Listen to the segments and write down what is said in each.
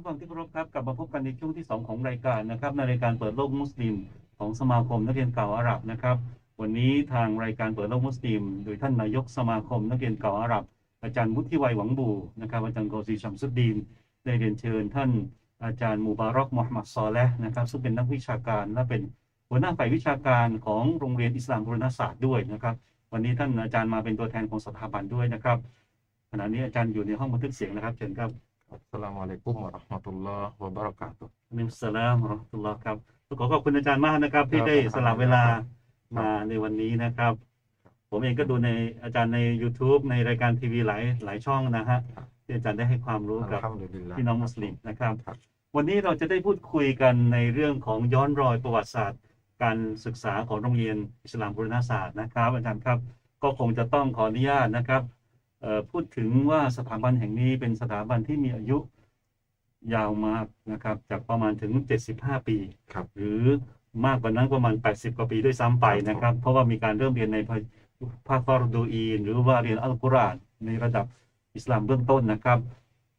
ผู้ฟังที่เคารพครับกลับมาพบกันในช่วงที่ 2 ของรายการนะครับในรายการเปิดโลกมุสลิมของสมาคมนักเรียนเก่าอาหรับนะครับ วันนี้ทางรายการเปิดโลกมุสลิม โดยท่านนายกสมาคมนักเรียนเก่าอาหรับ อาจารย์วุฒิวัยหวังบูนะครับอาจารย์โกซีชัมสุดดีนได้เรียนเชิญท่านอาจารย์มูบารอกมุฮัมหมัดซอเลห์นะครับ ซึ่งเป็นนักวิชาการและเป็นหัวหน้าฝ่ายวิชาการของโรงเรียนอิสลามบุรณศาสตร์ด้วยนะครับ วันนี้ท่านอาจารย์มาเป็นตัวแทนของสถาบันด้วยนะครับขณะนี้อาจารย์อยู่ในห้องบันทึกเสียงนะครับเชิญครับ อัสสลามุอะลัยกุมวะเราะห์มะตุลลอฮ์วะบะเราะกาตุฮ์อัลลอฮุสสลามวะเราะห์มะตุลลอฮ์ครับขอขอบคุณอาจารย์มากนะครับ ที่ได้สละเวลามาในวันนี้นะครับ ผมเองก็ดูในอาจารย์ใน YouTube ในรายการทีวีหลายหลายช่องนะฮะที่อาจารย์ได้ให้ความรู้อักับลฮัมดุลิลลาห์พี่น้องมุสลิมนะครับครับ วันนี้เราจะได้พูดคุยกันในเรื่องของย้อนรอยประวัติศาสตร์ การศึกษาของโรงเรียนอิสลามบุรณศาสตร์นะครับ อาจารย์ครับ ก็คงจะต้องขออนุญาตนะครับเอ่อ พูดถึงว่าสถาบันแห่งนี้เป็นสถาบันที่มีอายุยาวมากนะครับ จากประมาณถึง 75 ปี ครับ หรือมากกว่านั้นประมาณ 80 กว่าปีด้วยซ้ำไปนะครับ เพราะว่ามีการเริ่มเรียนในภาคฟารดูอีน หรือว่าเรียนอัลกุรอานในระดับอิสลามเบื้องต้นนะครับ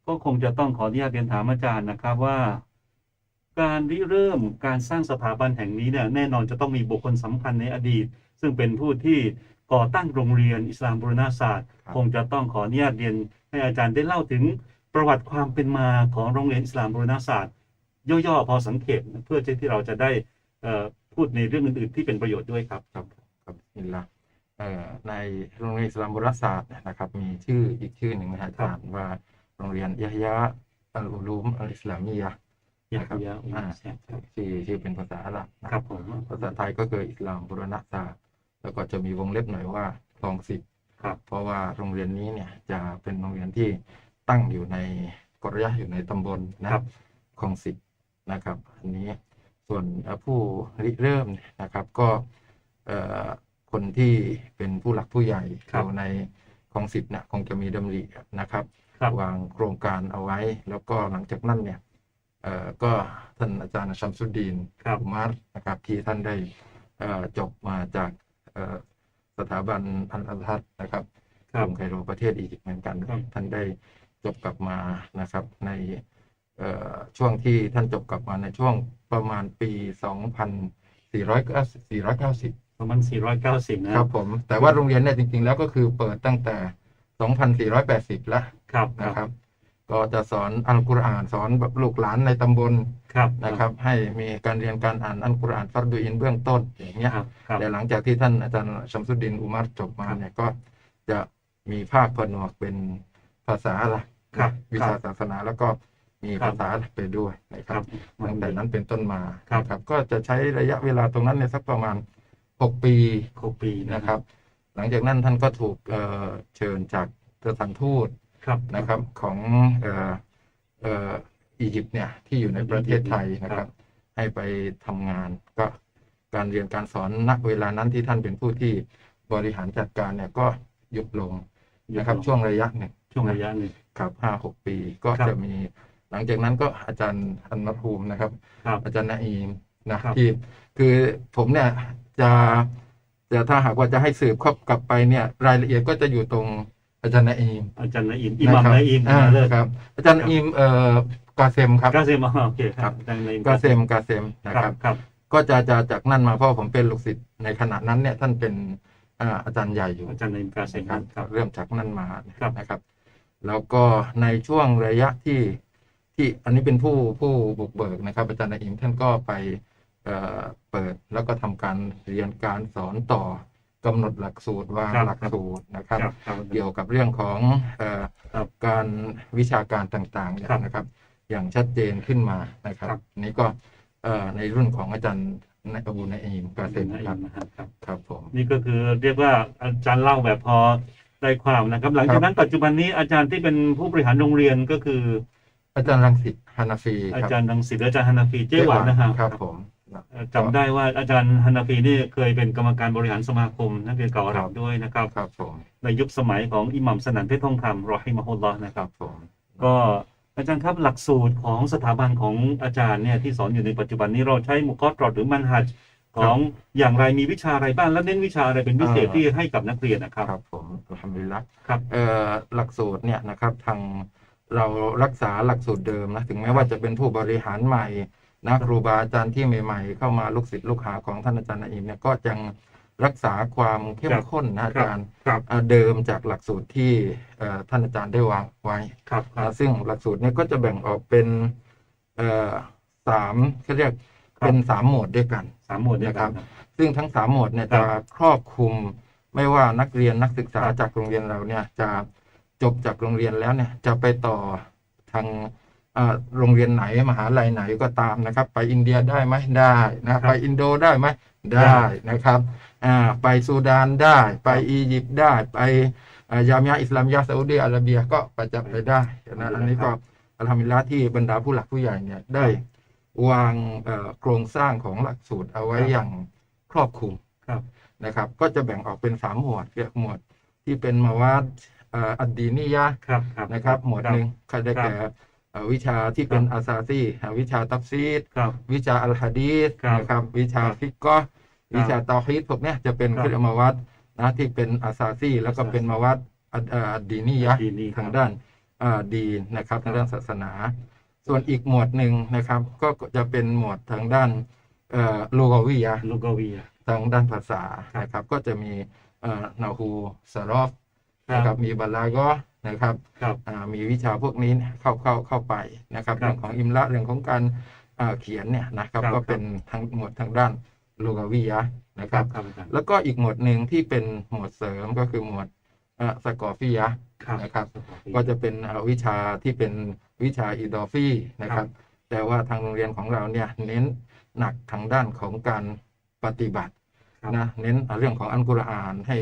ก็คงจะต้องขออนุญาตเรียนถามอาจารย์นะครับว่า การริเริ่มการสร้างสถาบันแห่งนี้เนี่ยแน่นอนจะต้องมีบุคคลสำคัญในอดีต ซึ่งเป็นผู้ที่ ก่อตั้งโรงเรียนอิสลามบุรณศาสตร์ครับคงจะต้องขออนุญาตเรียนให้อาจารย์ได้เล่าถึงประวัติความเป็นมาของโรงเรียนอิสลามบุรณศาสตร์ย่อๆพอสังเกตเพื่อที่เราจะได้เอ่อพูดในเรื่องอื่นๆ ที่เป็นประโยชน์ด้วยครับครับครับบิสมิลลาห์เอ่อในโรงเรียนอิสลามบุรณศาสตร์เนี่ยนะครับ มีชื่ออีกชื่อหนึ่งนะฮะอาจารย์ว่าโรงเรียนยะฮยะอัลอุลูมอัลอิสลามียะห์อยากนะครับอยากอ่าครับชื่อชื่อเป็นภาษาอาหรับนะครับผมภาษาไทยก็คืออิสลามบุรณศาสตร์ แล้วก็จะมีวงเล็บหน่อยว่าคลองสิบครับ เพราะว่าโรงเรียนนี้เนี่ยจะเป็นโรงเรียนที่ตั้งอยู่ในกรยะอยู่ในตำบลนะครับคลองสิบนะครับ อันนี้ส่วนเอ่อผู้ริเริ่มเนี่ยนะครับก็เอ่อคนที่เป็นผู้หลักผู้ใหญ่ครับอยู่ในคลองสิบเนี่ยคงจะมีดำรินะครับครับวางโครงการเอาไว้ แล้วก็หลังจากนั้นเนี่ยเอ่อก็ท่านอาจารย์ชัมสุดดีนครับอุมัรนะครับที่ท่านได้เอ่อจบมาจากเอ่อ สถาบันอันอัลฮัดนะครับครักบรุงไคโรประเทศอียิปต์เหมือนกันครับท่านได้จบกลับมานะครับ ในเอ่อช่วงที่ท่านจบกลับมาในช่วงประมาณปี 2490 ประมาณ 490 นะครับผม แต่ว่าโรงเรียนเนี่ยจริง ๆ แล้วก็คือเปิดตั้งแต่ 2480 แล้วครับนะครับ ก็จะสอนอัลกุรอานสอนแบบลูกหลานในตำบลครับนะครับ ให้มีการเรียนการอ่านอัลกุรอานฟัรดูอินเบื้องต้นอย่างเงี้ยครับครับแต่หลังจากที่ท่านอาจารย์ชัมสุดดินอุมัรจบมาครับเนี่ยก็จะมีภาคผนวกเป็นภาษาละครับวิชาศาสนาแล้วก็มีครับภาษาไปด้วยนะคครัรับบตั้งแต่นั้นเป็นต้นมาครับนะครับก็จะใช้ระยะเวลาตรงนั้นเนี่ยสักประมาณ 6 ปีครบปีนะนะครับ หลังจากนั้นท่านก็ถูกเอ่อเชิญจากสถานทูต ครับนะครับของเอ่อเอ่ออียิปต์เนี่ยที่อยู่ในประเทศไทยนะคครัรับบให้ไปทำงานก็การเรียนการสอนณเวลานั้นที่ท่านเป็นผู้ที่บริหารจัดการเนี่ยก็หยุดลงนะครับ ช่วงระยะหนึ่งช่วงระยะหนึ่งครับห้าหกปีก็ครับจะมีหลังจากนั้นก็อาจารย์อันมัภูมินะครับครับ อาจารย์นาอีมนะครับที่คือผมเนี่ยจะจะถ้าหากว่าจะให้สืบครอบกลับไปเนี่ย รายละเอียดก็จะอยู่ตรง อาจารย์นาอีมอาจารย์นาอิมอิหมัมะครับนาอิมอ่าเลิศครับ อาจารย์นาอีมเอ่อกาเซมครับกาเซมอ๋อโอเคครับอาจารย์นาอิมกาเซมกาเซมนะคครัรับบครับ ก็จะจะจากนั่นมาเพราะผมเป็นลูกศิษย์ในขณะนั้นเนี่ยท่านเป็นอ่าอาจารย์ใหญ่อยู่อาจารย์นาอิมกาเซมนะครับครับ เริ่มจากนั่นมาครับนะครับ แล้วก็ในช่วงระยะที่ที่อันนี้เป็นผู้ผู้บุกเบิกนะครับ อาจารย์นาอิมท่านก็ไปเอ่อเปิดแล้วก็ทำการเรียนการสอนต่อ กำหนดหลักสูตรวางครับหลักสูตรนะครับครับครับ เกี่ยวกับเรื่องของเอ่อครับการวิชาการต่างๆเนี่ยครับนะครับ อย่างชัดเจนขึ้นมานะครับครับอันนี้ก็เอ่อในรุ่นของอาจารย์นายอบูนาอีมกาเซมนาคอิรับมนะครับครับครับผมนี่ก็คือเรียกว่าอาจารย์เล่าแบบพอได้ความนะครับ หลังจากนั้นปัจจุบันนี้อาจารย์ที่เป็นผู้บริหารโรงเรียนก็คือ อาจารย์รังสิตฮานาฟีอาครับจารย์ดังศิลป์อาจารย์ฮานาฟีเจ๊หวานนะครับครับผมเอ่อ จำได้ว่าอาจารย์ฮานาฟีนี่เคยเป็นกรรมการบริหารสมาคมนักเรียนเก่าอาหรับด้วยนะครับครับผมในยุคสมัยของอิหมัมสนันเพชรทองคำรอฮิมะฮุลลอฮ์นะคครัรับบผมก็อาจารย์ครับหลักสูตรของสถาบันของอาจารย์เนี่ยที่สอนอยู่ในปัจจุบันนี้เราใช้มุกอตรอดหรือมันฮัจของอย่างไรมีวิชาอะไรบ้างและเน้นวิชาอะไรเป็นพิเศษที่ให้กับนักเรียนนะครับครับผมอัลฮัมดุลิลละครับเอ่อหลักสูตรเนี่ยนะครับทางเรารักษาหลักสูตรเดิมนะถึงแม้ว่าจะเป็นผู้บริหารใหม่ นะครูบาอาจารย์ที่ใหม่ ๆ เข้ามาลูกศิษย์ลูกหาของท่านอาจารย์นาอิมเนี่ยก็ยังรักษาความเข้มข้นนะอาจารย์ครับอ่าเดิมจากหลักสูตรที่เอ่อท่านอาจารย์ได้วางไว้ครับครันะบซึ่งหลักสูตรเนี้ก็จะแบ่งออกเป็นเอ่อสามเขาเรียกครับเป็นสามหมวดด้วยกันสามหมวดด้วยกันนะครับ ซึ่งทั้งสามหมวดเนี่ยครัจะบครอบคลุมไม่ว่านักเรียนนักศึกษาครับจากโรงเรียนเราเนี่ยจะจบจากโรงเรียนแล้วเนี่ยจะไปต่อทางเอ่อ โรงเรียนไหนมหาลัยไหนก็ตามนะครับ ไปอินเดียได้ไหมได้นะไปอินโดได้ไหมได้นะครับอ่าไปซูดานได้ ไปอียิปต์ได้ ไปอ่ายามิยะห์อิสลามยะห์ซาอุดีอาระเบียก็ไปจะไปได้นะอันนี้ก็อัลฮัมดุลิลละห์ที่บรรดาผู้หลักผู้ใหญ่เนี่ยได้วางเอ่อโครงสร้างของหลักสูตรเอาไว้ครับอย่างครอบคลุมครับนะครับ ก็จะแบ่งออกเป็นสามหมวดเรียกหมวดที่เป็นมาวาดเอ่ออัดดีนิยะห์ครับครับนะครับ หมวดหนึ่งก็ได้แก่เอ่อ วิชาที่เป็นครับอาซาซีอ่าวิชาตัฟซีดครับวิชาอัลฮะดีษครับนะครับวิชาครับฟิกกอห์วิชาตอฮีดพวกเนี้ยจะเป็นครับเครื่องมาวัดนะที่เป็นอาซาซีแล้วก็อาซาซีเป็นมาวัดอัดเอ่ออัดดีนิยะห์ดีนี่ทางด้านอ่าดีนนะครับครับทางด้านศาสนา ส่วนอีกหมวดหนึ่งนะครับ ก็จะเป็นหมวดทางด้านเอ่อลูกาวิยะห์ลูกเวียทางด้านภาษาครับนะครับก็จะมีเอ่อนาฮูสารอฟครับนะครับมีบาลากอ นะครับครับอ่ามีวิชาพวกนี้เนี่ยเข้าเข้าเข้าไปนะครับครับเรื่องของอิมละเรื่องของการอ่าเขียนเนี่ยนะครับครับก็เป็นทั้งหมวดทางด้านโลกาวิยะห์นะคครัรับบครับอาจารย์แล้วก็อีกหมวดหนึ่งที่เป็นหมวดเสริมก็คือหมวดอ่าสกอฟิยะห์ครับนะครับ ก็จะเป็นอ่าวิชาที่เป็นวิชาอิดอฟีนะครับ แต่ว่าทางโรงเรียนของเราเนี่ยเน้นหนักทางด้านของการปฏิบัติครับนะเน้นเรื่องของอัลกุรอานให้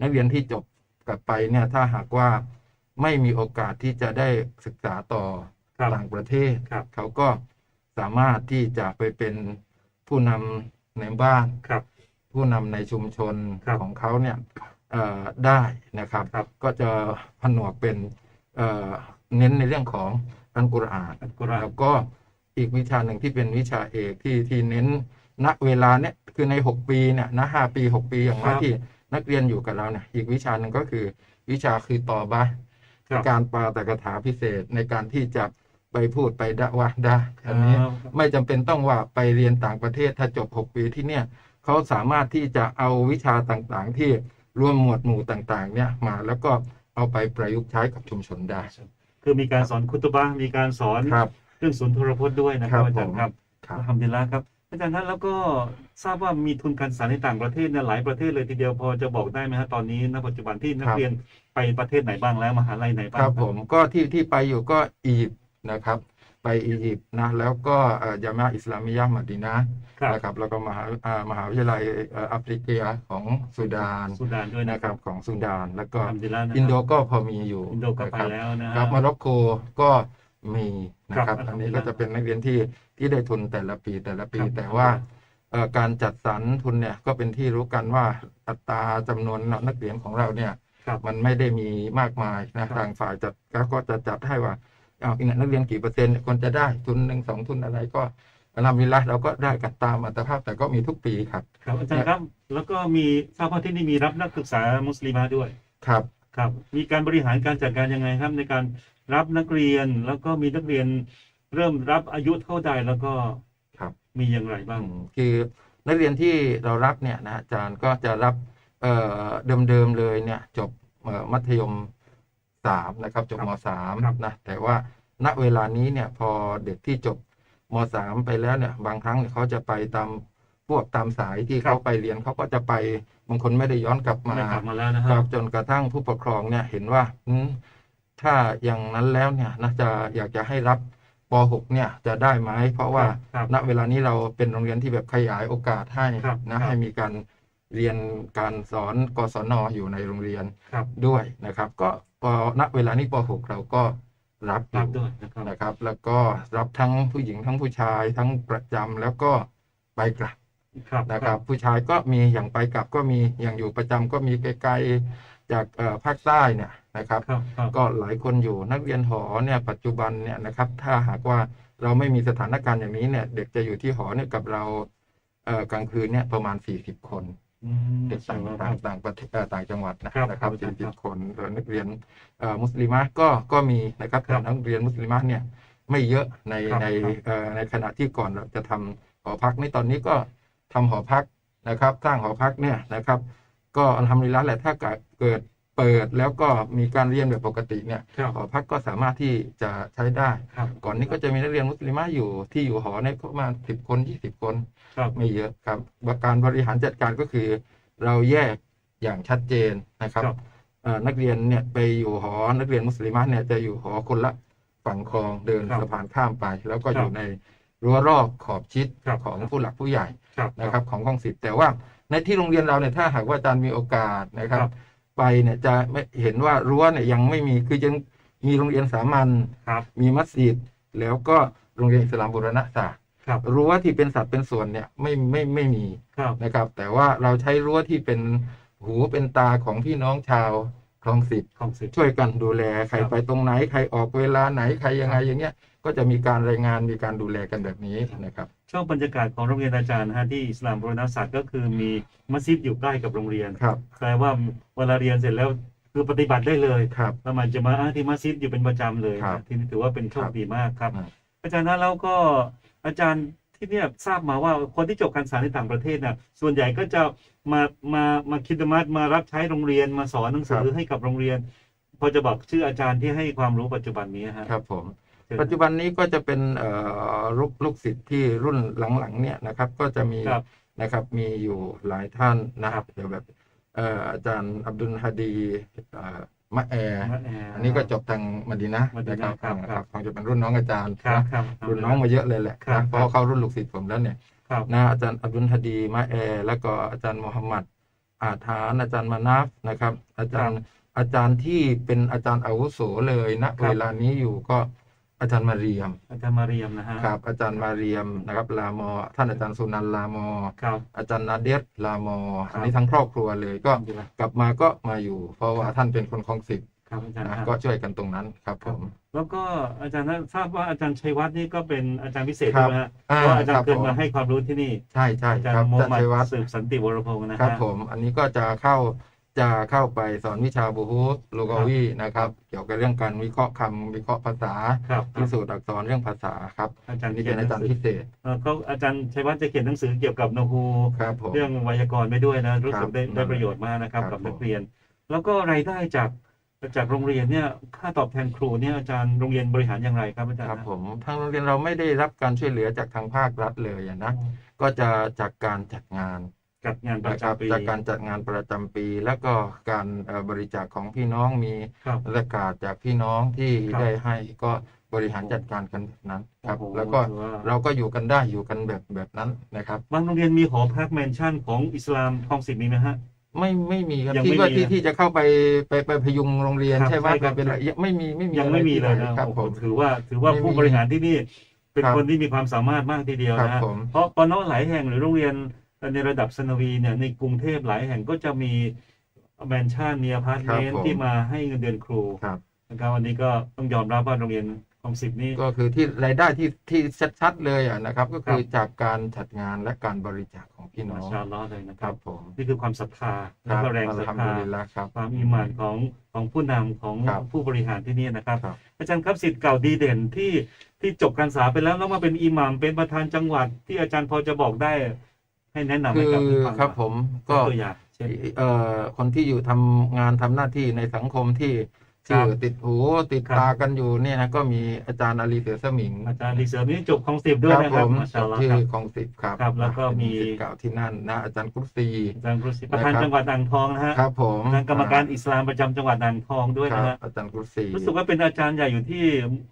นักเรียนที่จบกลับไปเนี่ยถ้าหากว่า ไม่มีโอกาสที่จะได้ศึกษาต่อครับต่างประเทศครับเขาก็สามารถที่จะไปเป็นผู้นำในบ้านครับผู้นำในชุมชนครับของเขาเนี่ยเอ่อได้นะครับครับก็จะผนวกเป็นเอ่อเน้นในเรื่องของอัลกุรอานอัลกุรอานแล้วก็อีกวิชาหนึ่งที่เป็นวิชาเอกที่ที่เน้นณเวลาเนี้ยคือใน 6 ปีเนี่ยนะห้าปี 6 ปีอย่างน้อยครับที่นักเรียนอยู่กับเราเนี่ยอีกวิชาหนึ่งก็คือวิชาคือต่อบะ ครับการปาตกถาพิเศษในการที่จะไปพูดไปดะวะได้อันนี้ครับไม่จำเป็นต้องว่าไปเรียนต่างประเทศถ้าจบ 6 ปีที่เนี่ยเขาสามารถที่จะเอาวิชาต่างๆ ที่รวมหมวดหมู่ต่างๆ เนี่ยมาแล้วก็เอาไปประยุกต์ใช้กับชุมชนได้ คือมีการสอนคุตบะห์มีการสอนครับเรื่องศูนย์โทรพจน์ด้วยนะครับครับอาจารย์ผมครับครับทำดีแล้วครับอาจารย์ครับแล้วก็ทราบว่ามีทุนการศึกษาในต่างประเทศเนี่ยหลายประเทศเลยทีเดียวพอจะบอกได้ไหมฮะตอนนี้ณปัจจุบันที่นักเรียน ไปประเทศไหนบ้างแล้วมหาลัยไหนบ้างครับผมก็ที่ที่ไปอยู่ก็อียิปต์นะครับ ไปอียิปต์นะแล้วก็เอ่อยามะอิสลามิยะห์มะดีนะห์ครับนะครับแล้วก็มหาอ่ามหาวิทยาลัยเอ่อแอฟริกาของสุดานสุดานด้วยนะนะคครัรับบของสุดาน แล้วก็ทำดีแล้วนะครับอินโดก็พอมีอยู่อินโดก็ไปนะครับแล้วนะฮะครับโมร็อกโกก็มีนะคครัรับบอันนี้อัลฮัมดุลิลลาห์ก็จะเป็นนักเรียนที่ที่ได้ทุนแต่ละปีแต่ละปีครับแต่ว่าเอ่อการจัดสรรทุนเนี่ยก็เป็นที่รู้กันว่าอัตราจำนวนนักเรียนของเราเนี่ยครับ มันไม่ได้มีมากมายนะครับทางฝ่ายจัดก็จะจัดให้ว่าเอาอีกนักเรียนกี่เปอร์เซ็นต์ควรจะได้ทุนหนึ่งสองทุนอะไรก็อัลฮัมดุลิลละเราก็ได้กันตามอัตภาพแต่ก็มีทุกปีครับครับอาจารย์ครับ แล้วก็มีทราบว่าที่นี่มีรับนักศึกษามุสลิมาด้วยครับครับ มีการบริหารการจัดการยังไงครับในการรับนักเรียนแล้วก็มีนักเรียนเริ่มรับอายุเท่าใดแล้วก็ครับมีอย่างไรบ้างอืมคือนักเรียนที่เรารับเนี่ยนะอาจารย์ก็จะรับ เอ่อเดิมๆเลยเนี่ยจบเอ่อมัธยมสามนะครับจบครับมสามครับนะแต่ว่าณเวลานี้เนี่ยพอเด็กที่จบมสามไปแล้วเนี่ยบางครั้งเนี่ยเขาจะไปตามพวกตามสายที่เขาไปเรียนเขาก็จะไปบางคนไม่ได้ย้อนกลับมาได้กลับมาแล้วนะคครัรับบจนกระทั่งผู้ปกครองเนี่ยเห็นว่าอืมถ้าอย่างนั้นแล้วเนี่ยนะจะอยากจะให้รับป .6 เนี่ยจะได้ไหมเพราะว่าครับณเวลานี้เราเป็นโรงเรียนที่แบบขยายโอกาสให้ครับนะครับให้มีการ เรียนการสอนกศนอยู่ในโรงเรียนครับด้วยนะครับ ก็พอณเวลานี้ป .6 เราก็รับอรับยู่ด้วยนะครับนะครับ แล้วก็รับทั้งผู้หญิงทั้งผู้ชายทั้งประจำแล้วก็ไปกลับครับนะครับ ผู้ชายก็มีอย่างไปกลับก็มีอย่างอยู่ประจำก็มีไกลๆจากเอ่อภาคใต้เนี่ยนะครับครับครับ ก็หลายคนอยู่นักเรียนหอเนี่ยปัจจุบันเนี่ยนะครับ ถ้าหากว่าเราไม่มีสถานการณ์อย่างนี้เนี่ย เด็กจะอยู่ที่หอเนี่ยกับเราเอ่อกลางคืนเนี่ยประมาณ 40 คนอืม เด็กต่างใช่ต่างครับต่างประเทศเอ่อต่างจังหวัดนะครับนะครับครับสี่สิบคนส่วนนักเรียนเอ่อมุสลิมะก็ก็มีนะครับครับแต่นักเรียนมุสลิมะเนี่ยไม่เยอะในครับในครับเอ่อในขณะที่ก่อนเราจะทำหอพักนี่ตอนนี้ก็ทำหอพักนะครับ สร้างหอพักเนี่ยนะครับ ก็ทำดีแล้วแหละถ้าเกิด เกิดเปิดแล้วก็มีการเรียนแบบปกติเนี่ยครับหอพักก็สามารถที่จะใช้ได้ ครับ ก่อนนี้ก็จะมีนักเรียนมุสลิมะอยู่ที่อยู่หอเนี่ยประมาณสิบคนยี่สิบคน ครับ ไม่เยอะครับการบริหารจัดการก็คือ เราแยกอย่างชัดเจนนะครับครับเอ่อนักเรียนเนี่ยไปอยู่หอ นักเรียนมุสลิมะเนี่ยจะอยู่หอคนละฝั่งคลองเดินครับสะพานข้ามไป แล้วก็ครับอยู่ในรั้วรอบขอบชิดครับ ของผู้หลักผู้ใหญ่ครับ นะครับของกองสิทธิ์แต่ว่าในที่โรงเรียนเราเนี่ยถ้าหากว่าอาจารย์มีโอกาสนะครับ ครับ ไปเนี่ยจะไม่เห็นว่ารั้วเนี่ยยังไม่มีคือยังมีโรงเรียนสามัญครับมีมัสยิดแล้วก็โรงเรียนอิสลามบูรณะศาสตร์ครับรั้วที่เป็นสัดเป็นส่วนเนี่ยไม่ไม่ไม่มีครับนะครับ แต่ว่าเราใช้รั้วที่เป็นหูเป็นตาของพี่น้องชาวคลองสิทธิ์ของสิทธิ์ช่วยกันดูแลใครครับไปตรงไหนใครออกเวลาไหนใครยังไงอย่างเงี้ย ก็จะมีการรายงานมีการดูแลกันแบบนี้นะครับชอบบรรยากาศของโรงเรียนอาจารย์นะฮะที่อิสลามบรณศาสตร์ก็คือมีมัสยิดอยู่ใกล้กับโรงเรียนครับแปลว่าเวลาเรียนเสร็จแล้วคือปฏิบัติได้เลยครับแล้วมันจะมาอ้างที่มัสยิดอยู่เป็นประจำเลยครับนะที่นี่ถือว่าเป็นโชคดีมากครับครับ อาจารย์นะแล้วก็อาจารย์ที่เนี่ยทราบมาว่าคนที่จบการศึกษาในต่างประเทศน่ะส่วนใหญ่ก็จะมามามาคิดมัตมารับใช้โรงเรียนมาสอนหนังสือให้กับโรงเรียน พอจะบอกชื่ออาจารย์ที่ให้ความรู้ปัจจุบันนี้ฮะครับผมเชิญ ปัจจุบันนี้ก็จะเป็นเอ่อลูกลูกศิษย์ที่รุ่นหลังๆเนี่ยนะครับ ก็จะมีครับนะครับมีอยู่หลายท่านนะครับเดี๋ยวแบบเอ่ออาจารย์อับดุลฮาดีเอ่อมะแอมะแออันนี้ก็จบทางมดีนะมดีนะนะครับครับอ่าครับคงจะเป็นรุ่นน้องอาจารย์ครับนะครับรุ่นน้องมาเยอะเลยแหละครับนะเพราะเขารุ่นลูกศิษย์ผมแล้วเนี่ยครับนะอาจารย์อับดุลฮาดีมะแอแล้วก็อาจารย์โมฮัมหมัดอาฐานอาจารย์มานัฟนะครับ อาจารย์อาจารย์ที่เป็นอาจารย์อาวุโสเลยณเวลานี้อยู่ก็ อาจารย์มาเรียม อาจารย์มาเรียมนะฮะครับ อาจารย์มาเรียมนะครับ ลามอ ท่านอาจารย์สุนันท์ลามอ ครับ อาจารย์นาเดชลามอครับอันนี้ทั้งครอบครัวเลยก็ดีละกลับมาก็มาอยู่ เพราะว่าท่านเป็นคนคลองสิทธิ์ครับอาจารย์นะครับก็ช่วยกันตรงนั้นครับผม แล้วก็อาจารย์นะทราบว่าอาจารย์ชัยวัฒน์นี่ก็เป็นอาจารย์พิเศษครัใช่บไหมฮะอ่าเพราะอาจารครัย์บเคยผมมาให้ความรู้ที่นี่ ใช่ใช่อาจารครับย์โมอาจารย์มัดชัยวัฒน์สืบสันติวรพงศ์นะฮะครับผม อันนี้ก็จะเข้า จะเข้าไปสอนวิชาบูฮูสโลกาวีนะครับ เกี่ยวกับเรื่องการวิเคราะห์คำวิเคราะห์ภาษาครับพิสูจน์อักษรเรื่องภาษาครับอาจาอัรนย์นี้เขีเป็ยนนหอานัจารงย์สืพิอเศษเอ่อเขาอาจารย์ชัยวัฒน์จะเขียนหนังสือเกี่ยวกับนาฮูครับผมเรื่องไวยากรณ์ไปด้วยนะรู้สึกได้ครับได้ประโยชน์มากนะครับครับกับนักผมเรียน แล้วก็รายได้จากจากโรงเรียนเนี่ยค่าตอบแทนครูเนี่ยอาจารย์โรงเรียนบริหารอย่างไรครับอาจารย์ครับนะผมทางโรงเรียนเราไม่ได้รับการช่วยเหลือจากทางภาครัฐเลยอะนะก็จะจากการจัดงาน จัดงานประนะครับจำปี จากการจัดงานประจำปี แล้วก็การเอ่อบริจาคของพี่น้องมีครับบรรยากาศจากพี่น้องที่ครับได้ให้ก็บริหารจัดการกันแบบนั้นครับโอ้โหแล้วก็ถือว่าเราก็อยู่กันได้อยู่กันแบบแบบนั้นนะครับบางโรงเรียนมีหอพักแมนชั่นของอิสลามคลองสิบมีไหมฮะไม่ไม่มีครับยังที่ไม่ว่ามีที่นะที่จะเข้าไปไปไปพยุงโรงเรียนครับใช่ไหมใช่ครับไปเป็นอะไรยังไม่มีไม่มียังไม่มีเลยอะรนะที่ไหครับโอ้โหผมถือว่าถือว่าไม่มีผู้บริหารที่นี่เป็นครับคนที่มีความสามารถมากทีเดียวครับนะฮะผมเพราะปนหลายแห่งหรือโรงเรียน ในระดับสนวีเนี่ยในกรุงเทพหลายแห่งก็จะมีแมนชั่นมีอพาร์ตเมนครับผมต์ที่มาให้เงินเดือนครูครับนะครับวันนี้ก็ต้องยอมรับว่าโรงเรียนของสิบนี่ก็คือที่รายได้ที่ที่ชัดๆเลยอะนะครับ ก็คือครับจากการจัดงานและการบริจาคของพี่น้มาองชาอัลลอฮ์เลยนะคครัรับบผมนี่คือความศรัทธาคและรับก็แรงศอัลรัทฮัมธาดุลิลละครับความอิมานของของผู้นำของครับผู้บริหารที่นี่นะครับครับ อาจารย์ครับสิทธิ์เก่าดีเด่นที่ที่จบการศึกษาไปแล้วแล้วมาเป็นอิหมัมเป็นประธานจังหวัดที่อาจารย์พอจะบอกได้ ให้แนะนำคืให้อกับผู้ฟังครับผมก็ตัวอย่างเช่นเอ่อคนที่อยู่ทำงานทำหน้าที่ในสังคมที่ชื่อครับติดหูติดครับตากันอยู่เนี่ยนะก็มีอาจารย์อาลีเสือสมิง อาจารย์ดีเซอร์นี่จบของสิบด้วยครับนะผครับมมาชาอัลลอฮ์ชื่อครับของสิบครับครับ แล้วก็มีเป็นศิษย์เก่าที่นั่นนะอาจารย์กุศซีอาจารย์กรุสิประธานนะครับจังหวัดอ่างทองนะฮะครับผมทางกรรมการอิสลามประจำจังหวัดอ่างทองด้วยครันะบฮะอาจารย์กุศซีรู้สึกว่าเป็นอาจารย์ใหญ่อยู่ที่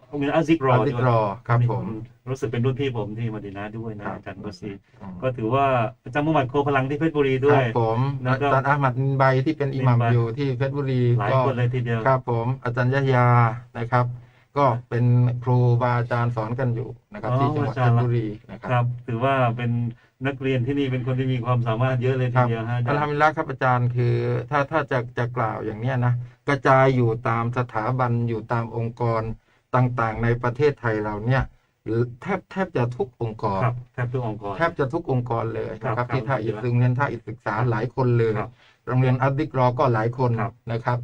โรงเรียนอาซิกรออาซิกรอครับผมรู้สึกเป็นรุ่นพี่ผมที่มดินาด้วยนะครับอาจารย์กรุสิอืมก็ถือว่าอาจารย์มุฮัมมัดโคพลังที่เพชรบุรีคด้วรัยบผมแล้วก็อาจารย์อาหมัดนินใบที่เป็นอิหมัมนินใบอยู่ที่เพชรบุรีหลายก็คนเลยทีเดียวครับผมอาจารย์ยะยานะครับ ก็เป็นครูบาอาจารย์สอนกันอยู่นะครับอ๋อที่จังหวัดมาเพจารย์ชรบุรีนะคครับรับถือว่าเป็นนักเรียนที่นี่เป็นคนที่มีความสามารถเยอะเลยคทีรับเดียวฮะอาจาอัลรฮัมย์ดุลิลละครับอาจารย์คือ ถ้าถ้าจะจะกล่าวอย่างเนี้ยนะกระจายอยู่ตามสถาบันอยู่ตามองค์กรต่างๆ ในประเทศไทยเราเนี่ย แทบแทบจะทุกองค์กร ครับแทบทุกองค์กร แทบจะทุกองค์กรเลยนะคครัรับบที่ท่าอิฐครับโรงเรียนท่าอิฐศึกษาหลายคนเลยครับโรงเรียนอัลดิกรอก็หลายคนครับ นะครับ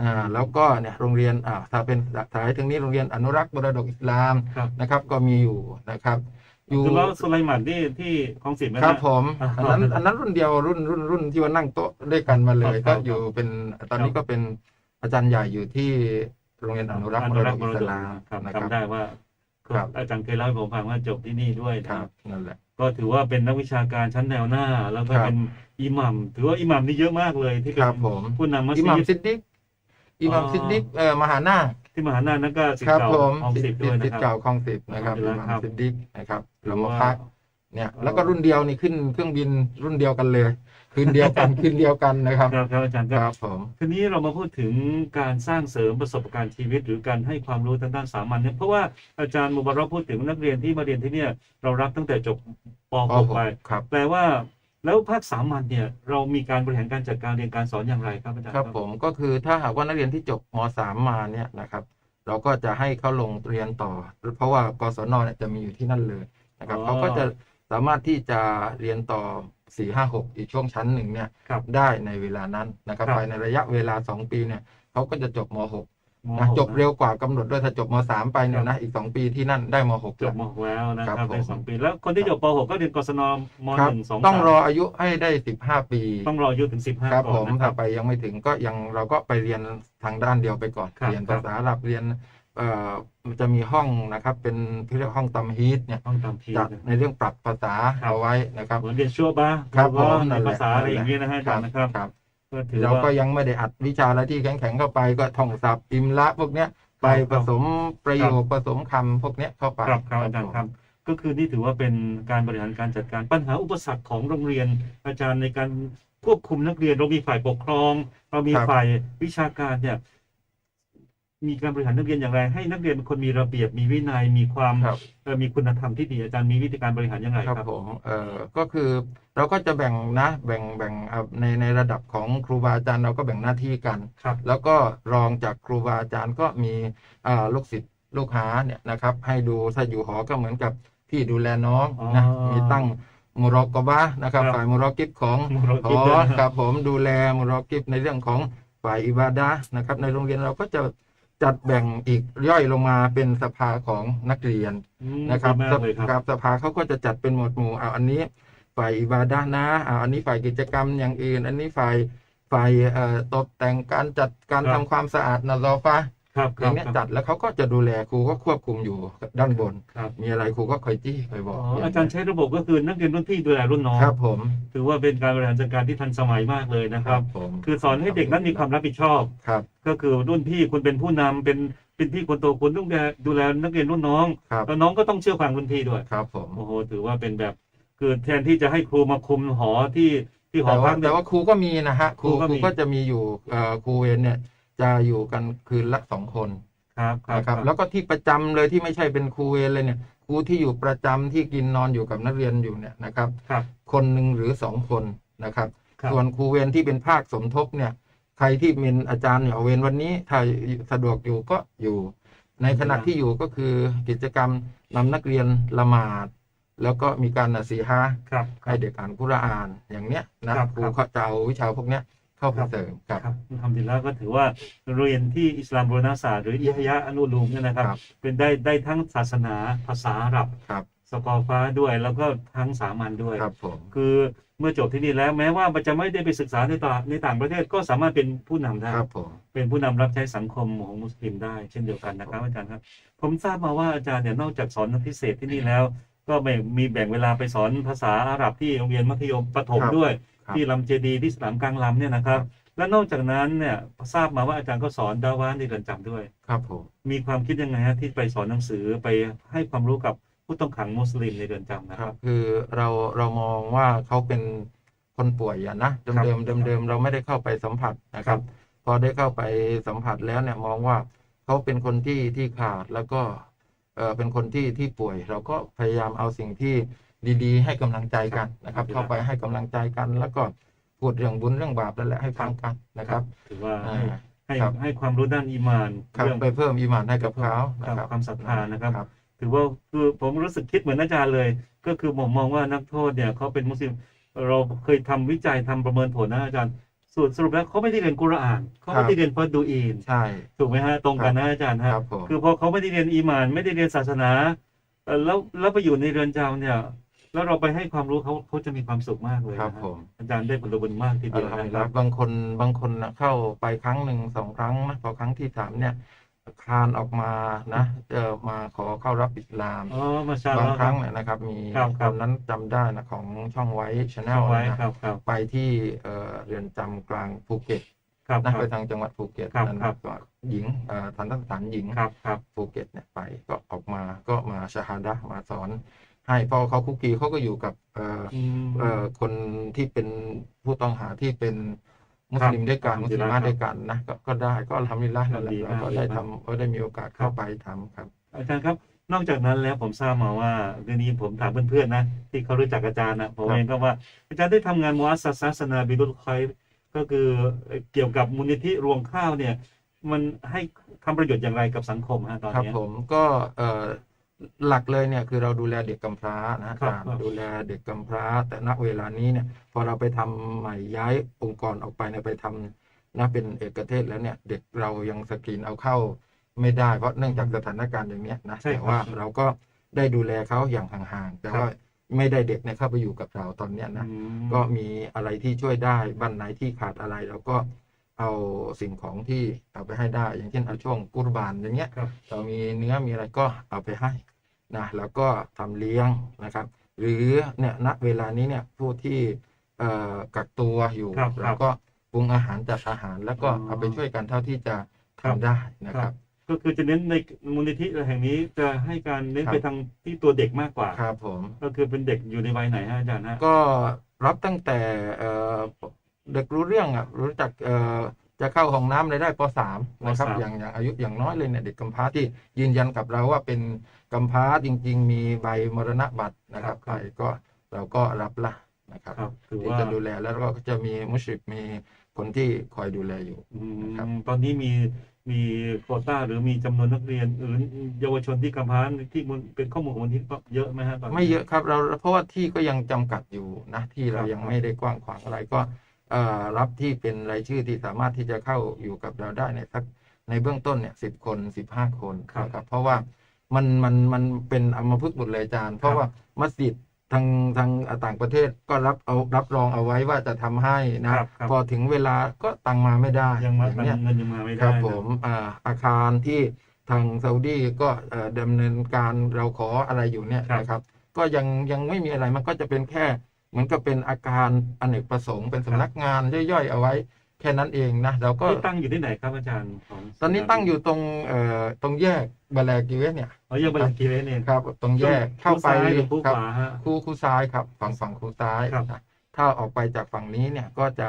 อ่าแล้วก็เนี่ยโรงเรียนอ่าถ้าเป็นสายถึงนี้โรงเรียนอนุรักษ์มรดกอิสลามครับ นะครับ ก็มีอยู่นะครับ อยู่คือแล้วสุไลมันที่ที่คลองสิบไหมครับฮะผมอ่าอันนั้นอันนั้นรุ่นเดียวรุ่นรุ่นรุ่นที่ว่านั่งโต๊ะด้วยกันมาเลยครัก็บอยู่เป็นตอนนี้ก็เป็นอาจารย์ใหญ่อยู่ที่โรงเรียนอนุรักษ์มรดกอิสลามครับนะครับจำได้ว่าก็ ครับอาจารย์เคยเล่าให้ผมฟังว่าจบที่นี่ด้วยคนะรับนั่นแหละก็ถือว่าเป็นนักวิชาการชั้นแนวหน้า แล้วก็ครับเป็นอิหมัมถือว่าอิหมัมนี่เยอะมากเลยที่เป็คนรับผมผู้นำมัสอิหมัมยิดซิดดิกอิหมัมอ๋อซิดดิกเอ่อมหานาคที่มหานาคนั่นก็สิทครับธิ์เก่าผมคลองสิบสิด้วยทนะธิ์ครัเก่าบคลองสิบนะครับครับอิหมัมซิดดิกนะครับถือเรามาว่าพักเนี่ยเอ่อแล้วก็รุ่นเดียวนี่ขึ้นเครื่องบินรุ่นเดียวกันเลย คืนเดียวกันคืนเดียวกันนะครับครับครับอาจารย์คครับรับผมทีนี้เรามาพูดถึงการสร้างเสริมประสบการณ์ชีวิต หรือการให้ความรู้ทางด้านสามัญเนี่ยเพราะว่าอาจารย์มุบารอกพูดถึงนักเรียนที่มาเรียนที่เนี่ยเรารับตั้งแต่จบปป .6 ไปครับแปลว่าแล้วภาคสามัญเนี่ยเรามีการบริหารการจัดการเรียนการสอนอย่างไรครับอาจารย์ครับผมก็คือถ้าหากว่านักเรียนที่จบม .3 มาเนี่ยนะครับเราก็จะให้เขาลงเรียนต่อ เพราะว่ากศนเนี่ยจะมีอยู่ที่นั่นเลยนะครับเขาก็จะสามารถที่จะเรียนต่อ 4 5 6อีกช่วงชั้นหนึ่งเนี่ยครับได้ในเวลานั้นนะครับครับ ภายในระยะเวลา2ปีเนี่ยเขาก็จะจบม .6 มนะหกจบเร็วกว่ากำหนดด้วยถ้าจบม .3 ไปเนี่ยนะอีก2ปีที่นั่นได้ม .6 จบม .6 แล้วนะคครัรับบผมในสองปีแล้วคนที่จบป .6 ก็เรียนกศนมครับหนึ่งสองต้องสามรออายุให้ได้15ปี ต้องรออายุถึงสิบห้าครับก่ผอนมนะคถ้ารับ ไปยังไม่ถึงก็ยังเราก็ไปเรียนทางด้านเดียวไปก่อน ครับเรียนครัภาบษาอาหรับเรียนเอ่อ มันจะมีห้องนะครับ เป็นที่เรียกห้องตัมฮีตเนี่ยต้องตามทีจัดในเรื่องปรับภาษาครับเอาไว้นะครับเหมือนเรียนชั่วบ้าครับแล้วก็ผม ในนั่นแหละภาษาอะไรอย่างเงี้ยนะฮะอาจารย์นะครับครับก็ถือเราว่าก็ยังไม่ได้อัดวิชาอะไรที่แข็งๆเข้าไปก็ท่องศัพท์อิมละพวกเนี้ยไปครับผสมประโยคผสมคำพวกเนี้ยเข้าไปครับครับอาจารย์ครับก็คือนี่ถือว่าเป็นการบริหารการจัดการปัญหาอุปสรรคของโรงเรียนอาจารย์ในการควบคุมนักเรียนเรามีฝ่ายปกครอง เรามีครับฝ่ายวิชาการเนี่ย มีการบริหารนักเรียนอย่างไร ให้นักเรียนเป็นคนมีระเบียบมีวินัยมีความครับเอ่อมีคุณธรรมที่ดีอาจารย์มีวิธีการบริหารอย่างไรคครัรับบผมเอ่อก็คือเราก็จะแบ่งนะแบ่งแบ่งอะในในระดับของครูบาอาจารย์เราก็แบ่งหน้าที่กัน ครับ แล้วก็รองจากครูบาอาจารย์ก็มีอ่าลูกศิษย์ลูกหาเนี่ยนะครับให้ดูถ้าอยู่หอก็เหมือนกับพี่ดูแลน้องนะอ๋อมีตั้งมุรอกบะนะครับครับ ฝ่ายมุรอกิบของมุรอหกิบอด้วยนะครับผมดูแลมุรอกิบในเรื่องของฝ่ายอิบาดะห์นะครับในโรงเรียนเราก็จะ จัดแบ่งอีกย่อยลงมาเป็นสภาของนักเรียนอืมนะครับดีมากเลยครับครับ สภาเขาก็จะจัดเป็นหมวดหมู่เอาอันนี้ฝ่ายอิบาดะห์นะเอาอันนี้ฝ่ายกิจกรรมอย่างอื่น อันนี้ฝ่ายฝ่ายเอ่อตกแต่งการจัดการทำความสะอาดนะรอฟ้าครับค อรัย่าบงเนี้ยครับจัดแล้วเขาก็จะดูแลครูก็ควบคุมอยู่ด้านบนครับมีอะไรครูก็คอยจี้คอยบอ๋อกออาจารย์ใช้ระบบก็คือนักเรียนรุ่นพี่ดูแลรุ่นน้องครับ ผม ถือว่าเป็นการบริหารจัดการที่ทันสมัยมากเลยนะครับผมคือสอนให้เด็กนั้นมีความรับผิดชอบครับ ก็คือรุ่นพี่คุณเป็นผู้นำเป็นเป็นพี่คนโตคุณต้องดูแลดูแลนักเรียนรุ่นน้องครับแล้วน้องก็ต้องเชื่อฟังรุ่นพี่ด้วยครับ ผมโอ้โหถือว่าเป็นแบบคือแทนที่จะให้ครูมาคุมหอที่ที่หอแต่พัว่ากเนี่แต่ยว่าครูก็มีนะฮะครูครูก็ครูมีก็จะมีอยู่เอ่อครูเวรเนี่ย จะอยู่กันคืนละสองคนครับครับนะครับ แล้วก็ที่ประจำเลยที่ไม่ใช่เป็นครูเวรเลยเนี่ยครูที่อยู่ประจำที่กินนอนอยู่กับนักเรียนอยู่เนี่ยนะครับครับ คนหนึ่งหรือสองคนนะครับครับส่วนครูเวรที่เป็นภาคสมทบเนี่ย ใครที่เป็นอาจารย์เนี่ยเอาเวรวันนี้ถ้าสะดวกอยู่ก็อยู่ ในขณะที่อยู่ก็คือกิจกรรมนำนักเรียนละหมาดแล้วก็มีการนาสีฮะห์ครับคให้รับเด็กอ่านกุรอานอย่างเนี้ยนะครับครูครับเขาจะเอาวิชาพวกเนี้ย เข้าไปครับเสริมครับครับทำดีแล้วก็ถือว่าเรียนที่อิสลามบูรณาศาสตร์หรืออิฮยะห์อนุลูมเนี่ยนะครับครับ เป็นได้ได้ทั้งศาสนาภาษาอาหรับครับสกอร์ฟ้าด้วยแล้วก็ทั้งสามัญด้วยครับผมคือเมื่อจบที่นี่แล้วแม้ว่ามันจะไม่ได้ไปศึกษาในต่างในต่างประเทศก็สามารถเป็นผู้นำได้ครับผมเป็นผู้นำรับใช้สังคมของมุสลิมได้เช่นเดียวกันนะครับอาจารย์ครับ ผมทราบมาว่าอาจารย์เนี่ยนอกจากสอนพิเศษที่นี่แล้ว ก็ไม่มีแบ่งเวลาไปสอนภาษาอาหรับที่โรงเรียนมัธยมประถมครับด้วยครับ ที่ลำเจดีย์ที่สนามกลางลำเนี่ยนะครับครับ และนอกจากนั้นเนี่ยทราบมาว่าอาจารย์ก็สอนดาวานในเรือนจำด้วย ครับผมมีความคิดยังไงฮะที่ไปสอนหนังสือไปให้ความรู้กับผู้ต้องขังมุสลิมในเรือนจำนะคครัรับ บ คือเราเรามองว่าเขาเป็นคนป่วยอะนะเดิมครับเดิมเดิมเดิมเราไม่ได้เข้าไปสัมผัสนะคครัรับ บ พอได้เข้าไปสัมผัสแล้วเนี่ยมองว่าเขาเป็นคนที่ที่ขาดแล้วก็เออเป็นคนที่ที่ป่วย เราก็พยายามเอาสิ่งที่ ดีๆ ให้กำลังใจกันนะครับ เข้าไปให้กำลังใจกัน แล้วก็พูดเรื่องบุญเรื่องบาปนั่นแหละให้ฟังกันนะครับถือว่าอ่าให้ให้ครับให้ความรู้ด้านอีมานครับเรื่องไปเพิ่มอีหมานให้กับเขาคนะรับครับความศรัทธานะครับครับถือว่าคือผมรู้สึกคิดเหมือนอาจารย์เลย ก็คือผมมองว่านักโทษเนี่ยเขาเป็นมุสลิมเราเคยทำวิจัยทำประเมินผลนะอาจารย์สรุปสรุปแล้วเขาไม่ได้เรียนกุรอานเขาไม่ได้เรียนฟัดดูอีนใช่ถูกไหมฮะตรงกันนะอาจารย์ฮะครับผมคือพอเขาไม่ได้เรียนอีหมาน ไม่ได้เรียนศาสนาเอ่อแล้วแล้วไปอยู่ในเรือนจำเนี่ย แล้วเราไปให้ความรู้เขาเขาจะมีความสุขมากเลยครันะบฮะผมอาจารย์ได้ผลบุญมากทีอัเดีลยวฮัมดุลินะลคลารับห์บางคนบางคนน่ะเข้าไปครั้งหนึ่งสองครั้งนะพอครั้งที่สามเนี่ยคลานออกมานะเออมาขอเข้ารับอิสลามอ๋อมาชาบางอัลลอฮ์ครั้งเนี่ยนะครับ มีครับคครับนนั้นจำได้นะของช่องไว้ชาแนเอาลไว้นะครับครับไปที่เอ่อเรือนจำกลางภูเก็ตครับคนะรับไปทางจังหวัดภูเก็ตครับนั่นครันะบก็หญิงเอ่อทันตสถานหญิงครับครับภูเก็ตเนี่ยไปก็ออกมาก็มาชาฮาดะห์มาสอน ให้พอเขาคุกคีเขาก็อยู่กับเอ่ออืมเอ่อคนที่เป็นผู้ต้องหาที่เป็นมุสลิมด้วยกันครับมุสลิมครับด้วยกันนะก็ก็ได้ก็ทำลิลละนั่นแหละดีมากเราก็ได้ดีมากทำก็ได้มีโอกาสเข้าไปทำครับ อาจารย์ครับนอกจากนั้นแล้วผมทราบมาว่าเรื่องนี้ผมถามเพื่อนๆนะ ที่เขารู้จักอาจารย์นะผมครับเองก็ว่าอาจารย์ได้ทำงานมูอัสซัสศาสนาบิดุลคอยรก็คือเกี่ยวกับมูลนิธิรวงข้าวเนี่ย มันให้ทำประโยชน์อย่างไรกับสังคมฮะตอนครับเนี้ยผมก็เอ่อ หลักเลยเนี่ยคือเราดูแลเด็กกำพร้านะครักาบรครับดูแลเด็กกำพร้า แต่ณเวลานี้เนี่ยพอเราไปทำใหม่ย้ายองค์กรออกไปเนี่ยไปทำนะเป็นเอกเทศแล้วเนี่ยเด็กเรายังสกรีนเอาเข้าไม่ได้เพราะเนื่องจากสถานการณ์อย่างเนี้ยนะใช่แต่ครับว่าเราก็ได้ดูแลเขาอย่างห่างๆแต่ว่าไม่ได้เด็กเนี่ยเข้าไปอยู่กับเราตอนเนี้ยนะอืมก็มีอะไรที่ช่วยได้บ้านไหนที่ขาดอะไรเราก็เอาสิ่งของที่เอาไปให้ได้ อย่างเช่นเอาช่วงกุรบานอย่างเงี้ยครับเรามีเนื้อมีอะไรก็เอาไปให้ นะแล้วก็ทำเลี้ยงนะครับ หรือเนี่ยณเวลานี้เนี่ยผู้ที่เอ่อกักตัวอยู่ครับเราก็ปรุงอาหารจัดอาหาร แล้วก็อ๋อเอาไปช่วยกันเท่าที่จะครับทำได้นะคครัรับบก็คือจะเน้นในมูลนิธิแห่งนี้จะให้การเน้นครับไปทางที่ตัวเด็กมากกว่าครับผมก็คือเป็นเด็กอยู่ในวัยไหนฮะอาจารย์ฮะก็รับตั้งแต่เอ่อเด็กรู้เรื่องอะรู้จักเอ่อ จะเข้าห้องน้ำในได้ป .3 นะครับปสามอย่างอย่างอายุอย่างน้อยเลยเนี่ยเด็กกำพร้าที่ยืนยันกับเราว่าเป็นกำพร้าจริง ๆ มีใบมรณบัตรนะครับไปก็เราก็รับละนะครับครับถือที่ว่าจะดูแลแล้วก็จะมีมุชริกมีคนที่คอยดูแลอยู่อืมนะครับตอนนี้มีมีโควต้าหรือมีจำนวนนักเรียนหรือเยาวชนที่กำพร้าที่มันเป็นข้อมูลของมูลนิธิเยอะไหมฮะตอนนี้ไม่เยอะครับเราเพราะว่าที่ก็ยังจำกัดอยู่นะที่เราครับยังไม่ได้กว้างขวางอะไรก็เอ่อ รับที่เป็นรายชื่อที่สามารถที่จะเข้าอยู่กับเราได้ในสักในเบื้องต้นเนี่ยสิบคนสิบห้าคนครับนะครับเพราะว่ามันมันมันเป็นอัมพฤกษ์หมดเลยอาจารย์ เพราะว่ามัสยิดทางทางต่างประเทศก็รับเอารับรองเอาไว้ว่าจะทำให้นะครับครับพอถึงเวลาก็ตังมาไม่ได้ยังมาอย่างเงี้ยเงินยังมาไม่ได้ครับนะผมอ่าอาคารที่ทางซาอุดีก็เอ่อดำเนินการเราขออะไรอยู่เนี่ยครับนะครับ ก็ยังยังไม่มีอะไรมันก็จะเป็นแค่ เหมือนกับเป็นอาคารอเนกประสงค์เป็นสำนักงานย่อยๆเอาไว้ แค่นั้นเองนะเราก็ที่ตั้งอยู่ที่ไหนครับอาจารย์ของตอนนี้ตั้งอยู่ตรงเอ่อตรงแยกบาแลกิเวสเนี่ยอ๋อยังบริกีเวนเองครับ ตรงแยกเข้าไปคู่ซ้ยหรือคู่ครัขวาฮะคู่คู่ซ้ายครับ ฝั่งฝั่งคู่ซ้ายครับนะถ้าออกไปจากฝั่งนี้เนี่ยก็จะ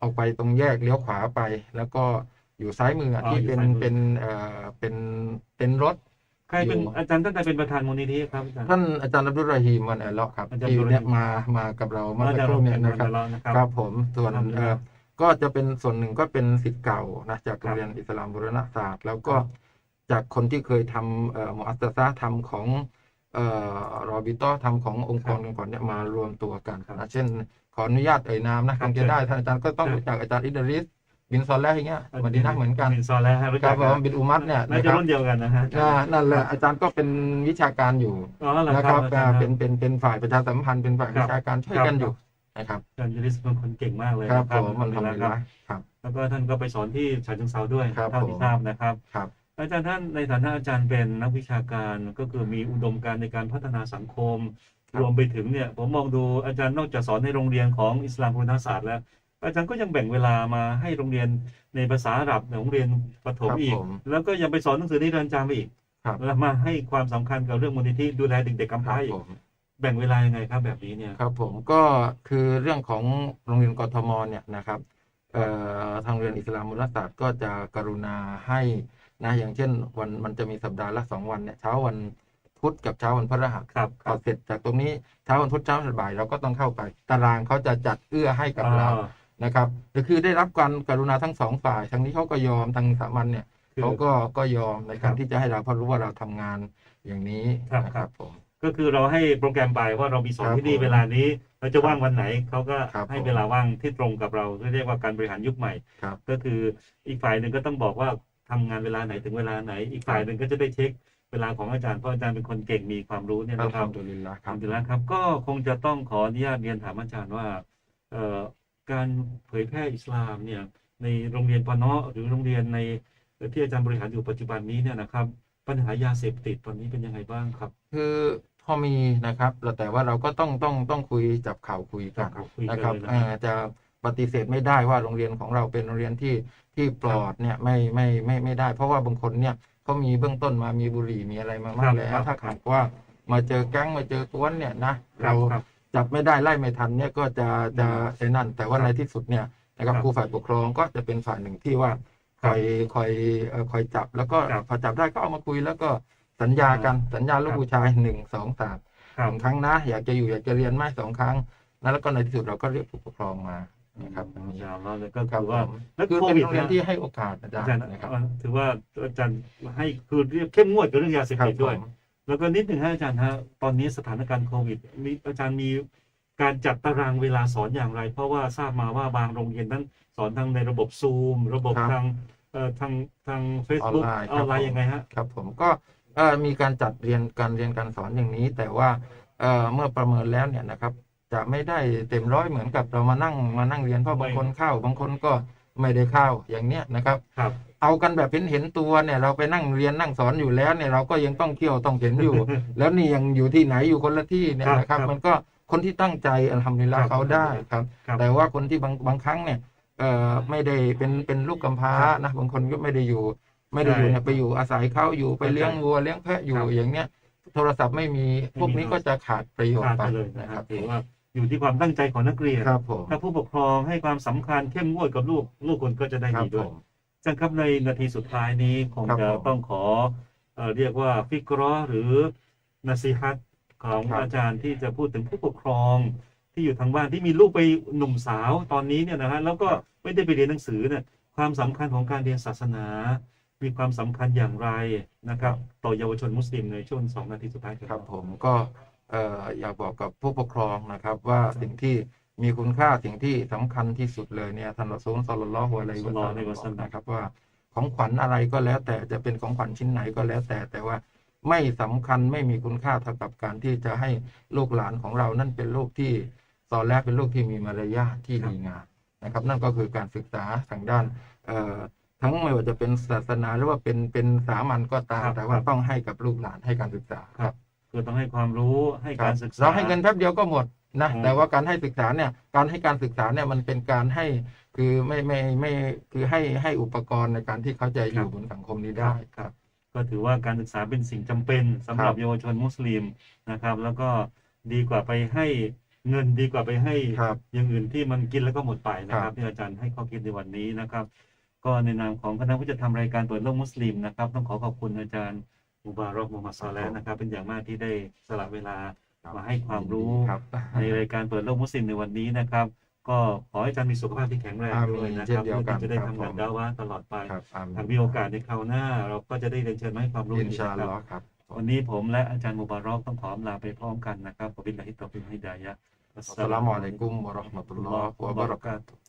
ออกไปตรงแยกเลี้ยวขวาไป แล้วก็อยู่ซ้ายมืออะอ๋อที่อยู่เป็นซ้ายมือเป็นเอ่อเป็นเต็นท์รถ ใครเป็นอยู่อาจารย์ตั้งแต่เป็นประธานมูลนิธิครับอาจารย์ ท่านอาจารย์อับดุลรอฮีมวันอัลเลาะห์ครับอาจารย์ที่อับดุลรอฮีมเนี่ยมามากับเราเมื่อสักอาจารคย์รู่เนี่ยนะครับเรานะครับ ครับผมส่วนครับเอ่อก็จะเป็นส่วนหนึ่งก็เป็นสิทธิ์เก่านะจากครัโรงบเรียนอิสลามบุรณศาสตร์ แล้วก็ครับจากคนที่เคยทำเอ่อมุอัสสะซะห์ทำของเอ่อรอบิโตทำขององค์กรก่อนๆเนี่ยมารวมตัวกันครับนะเช่น ขออนุญาตเอ่ยนามนะครัคบงจะได้ท่านอาจารย์ก็ต้องครับรู้จักอาจารย์อิดริส บินซอลแลห์อย่างเงี้ยมาดีนะเหมือนกันบินซอลแล้วฮะรู้คจัรักบผมบินอุมัตเนี่ยน่านะจะครับรุ่นเดียวกันนะฮะอ่านั่นแหละอาจารย์ก็เป็นวิชาการอยู่อ๋อเหรอนะคครัรับบอาจาอ่ารย์เป็นเป็นเป็นฝ่ายประชาสัมพันธ์เป็นฝ่ายครัวิบชาการช่วยครับกันอยู่นะครับอาจารย์ยูริสเป็นคนเก่งมากเลยครับนะผมมันทำเวเวลาลาครับแล้วก็ท่านก็ไปสอนที่ฉะเชิงเซาด้วยครับเท่าที่ผมทราบนะครับครับอาจารย์ท่านในฐานะอาจารย์เป็นนักวิชาการก็คือมีอุดมการณ์ในการพัฒนาสังคมครับรวมไปถึงเนี่ยผมมองดูอาจารย์นอกจากสอนในโรงเรียนของอิสลามพุทธศาสตร์แล้ว อาจารย์ก็ยังแบ่งเวลามาให้โรงเรียนในภาษาอาหรับในโรงเรียนประถมครับอีกผมแล้วก็ยังไปสอนหนังสือในเรือนจำอีกครับแล้วมาให้ความสำคัญกับเรื่องมูลนิธิดูแลเด็กๆกำพคร้ารับอีกผมแบ่งเวลายังไงครับแบบนี้เนี่ยครับผมก็คือเรื่องของโรงเรียนกทมเนี่ยนะครับเอ่อทางเรียนอิสลามมุลศาสตร์ก็จะกรุณาให้นะอย่างเช่นวันมันจะมีสัปดาห์ละสองวันเนี่ยเช้าวันพุธกับเช้าวันพฤหัสครับคพอรับเสร็จจากตรงนี้เช้าวันพุธเช้าวันบ่ายเราก็ต้องเข้าไป ตารางเขาจะจัดเอื้อให้กับเราอ่า นะครับก็คือได้รับการกรุณาทั้งสองฝ่ายทางนี้เขาก็ยอมทางสามัญเนี่ยคือเขาก็ก็ยอมในครัการบที่จะให้เราเพราะรู้ว่าเราทำงานอย่างนี้ครับนะคครัรับบผมก็คือเราให้โปรแกรมไปว่าเรามีสอนครับที่นี่ผมเวลานี้เราจะว่างวันไหนเขาก็ครับให้ผมเวลาว่างที่ตรงกับเราเรียกว่าการบริหารยุคใหม่ครับก็คืออีกฝ่ายหนึ่งก็ต้องบอกว่าทำงานเวลาไหนถึงเวลาไหน อีกฝ่ายหนึ่งก็จะได้เช็คเวลาของอาจารย์เพราะอาจารย์เป็นคนเก่งมีความรู้เนี่ยอัลนะคฮัรับมดุลิลละคครัรับบแล้วครับ ก็คงจะต้องขออนุญาตเรียนถามอาจารย์ว่าเอ่อ การเผยแพร่อิสลามเนี่ยในโรงเรียนปะเนาะหรือโรงเรียนในที่อาจารย์บริหารอยู่ปัจจุบันนี้เนี่ยนะครับ ปัญหายาเสพติดตอนนี้เป็นยังไงบ้างครับ คือพอมีนะครับแล้วแต่ว่าเราก็ต้องต้องต้องคุยจับข่าวคุยกันจับข่าวคุยกันนะครับเลยนะเอ่อจะปฏิเสธไม่ได้ว่าโรงเรียนของเราเป็นโรงเรียนที่ที่ปลอดเนี่ยไม่ไม่ไม่ไม่ได้ เพราะว่าบางคนเนี่ยเขามีเบื้องต้นมามีบุหรี่มีอะไรมาคมารักบแล้ครัวบถ้าหากว่ามาเจอแก๊งมาเจอกวนเนี่ยนะเราครับ จับไม่ได้ไล่ไม่ทันเนี่ยก็จะจะอืมไอ้นั่น แต่ว่าครับในที่สุดเนี่ยนะครับครับครูฝ่ายปกครองก็จะเป็นฝ่ายหนึ่งที่ว่าคอยคอยเอ่อคอยจับแล้วก็ครับพอจับได้ก็เอามาคุยแล้วก็สัญญากันสัญญาลูกครับผู้ชายหนึ่งสองสามครับสองครั้งนะ อยากจะอยู่อยากจะเรียนไหมสองครั้งนะแล้วก็ในที่สุดเราก็เรียกผู้ปกครองมานะครับอันนี้ยาวแล้วเลยก็ครับคือว่าผมแล้วคือโคเป็นวิดโรงเรียนเนี่ยที่ให้โอกาสอาจารอาจารย์ย์นะครับเอ่อถือว่าอาจารย์ให้คือเรียกเข้มงวดกับเรื่องยาเสพครับติดด้วยผม แล้วก็นิดหนึ่งฮะอาจารย์ฮะตอนนี้สถานการณ์โควิดมีอาจารย์มีการจัดตารางเวลาสอนอย่างไร เพราะว่าทราบมาว่าบางโรงเรียนนั้นสอนทางในระบบซูม ระบบครับทางเอ่อทางทาง Facebook ออนไลน์ออนไลน์ครับผมยังไงฮะครับผมก็เอ่อมีการจัดเรียนการเรียนการสอนอย่างนี้ แต่ว่าเอ่อเมื่อประเมินแล้วเนี่ยนะครับ จะไม่ได้เต็มร้อยเหมือนกับเรามานั่งมานั่งเรียนเพราะบางคนเข้า บางคนก็ไม่ได้เข้าอย่างเนี้ยนะครับ ครับ เอากันแบบเห็นเห็นตัวเนี่ย เราไปนั่งเรียนนั่งสอนอยู่แล้วเนี่ยเราก็ยังต้องเที่ยวต้องเห็นอยู่ แล้วนี่ยังอยู่ที่ไหนอยู่คนละที่เนี่ยครับนะครับครับ มันก็คนที่ตั้งใจอัลฮัมดุลิลละครับเขาได้ครับครับ แต่ว่าคนที่บางบางครั้งเนี่ยเอ่อไม่ได้เป็นเป็นลูกกำพร้าครับนะบางคนก็ไม่ได้อยู่ ไม่ได้อยู่ใช่เนี่ยไปอยู่อาศัยเขาอยู่ไปเข้าใจเลี้ยงวัวเลี้ยงแพะอยู่ครับอย่างเนี้ยโทรศัพท์ไม่มีพวกนี้ก็จะขาดประโยชขาน์ดไปไปเลยนะนะคครัรับบถือว่าอยู่ที่ความตั้งใจของนักเรียนครับผมถ้าผู้ปกครองให้ความสำคัญเข้มงวดกับลูกลูกคนก็จะได้ครับดีผด้วยม อาจารย์ครับในนาทีสุดท้ายนี้คงครับจะผม ต้องขอเอ่อเรียกว่าฟิกรอหรือนาซีฮัตของครับ อาจารย์ที่จะพูดถึงผู้ปกครองที่อยู่ทางบ้านที่มีลูกไปหนุ่มสาวตอนนี้เนี่ยนะฮะแล้วก็ไม่ได้ไปเรียนหนังสือเนี่ยความสำคัญของการเรียนศาสนา มีความสำคัญอย่างไรนะครับ ต่อเยาวชนมุสลิมในช่วงสองนาทีสุดท้ายครับผมก็เอ่ออยากบอกกับผู้ปกครองนะครับว่าสิ่งที่ มีคุณค่าสิ่งที่สำคัญที่สุดเลยเนี่ยท่านรอซูลศ็อลลัลลอฮุอะลัยฮิวะซัลลัมบอกนะครับว่าของขวัญอะไรก็แล้ว แต่จะเป็นของขวัญชิ้นไหนก็แล้วแต่แต่ว่าไม่สำคัญไม่มีคุณค่าเท่ากับการที่จะให้ลูกหลานของเรานั่นเป็นลูกที่ตอนแรกเป็นลูกที่มีมารยาทที่ดีงามนะครับ นั่นก็คือการศึกษาทางด้านเอ่อทั้งไม่ว่าจะเป็นศาสนาหรือว่าเป็นเป็นสามัญก็ตามแต่ว่าต้องให้กับลูกหลานให้การศึกษาครับคือต้องให้ความรู้ให้ครัการบศึกษาเราให้เงินแป๊บเดียวก็หมด นะอืมแต่ว่าการให้ศึกษาเนี่ยการให้การศึกษาเนี่ยมันเป็นการให้คือไม่ไม่ไม่คือให้ให้อุปกรณ์ในการที่เขาจะอยู่บนสังคมนี้ได้ครับ ก็ถือว่าการศึกษาเป็นสิ่งจำเป็นสำหรับครับเยาวชนมุสลิมนะครับ แล้วก็ดีกว่าไปให้เงินดีกว่าไปให้ครับอย่างอื่นที่มันกินแล้วก็หมดไปนะคครัรับบที่อาจารย์ให้ข้อคิดในวันนี้นะครับ ก็ในนามของคณะผู้จัดทำรายการเปิดโลกมุสลิมนะครับ ต้องขอขอบคุณอาจารย์มุบารอกมุฮัมมัดซอแลห์นะครับ เป็นอย่างมากที่ได้สละเวลา มาให้ความรู้ครับในรายการเปิดโลกมุสลิมในวันนี้นะครับ ก็ขอให้อาจารย์มีสุขภาพที่แข็งแรงอามีด้วยนะเช่คนรับเดียวกันเพื่อที่จะได้ครับทำงานผมดาวะห์ตลอดไปครับอามีหากมีโอกาสในคราวหน้า เราก็จะได้เรียนเชิญมาให้ความรู้อินอีกชาอัลนะคลรัอบฮ์ครับวันนี้ผมและอาจารย์มุบารอกต้องขออำลาไปพร้อมกันนะครับขอบิลลาฮิตตอฟิกฮิดายะฮ์อัสอัสสลามุอะลัยกุมวะเราะห์มะตุลลอฮ์วะบะเราะกาตุฮ์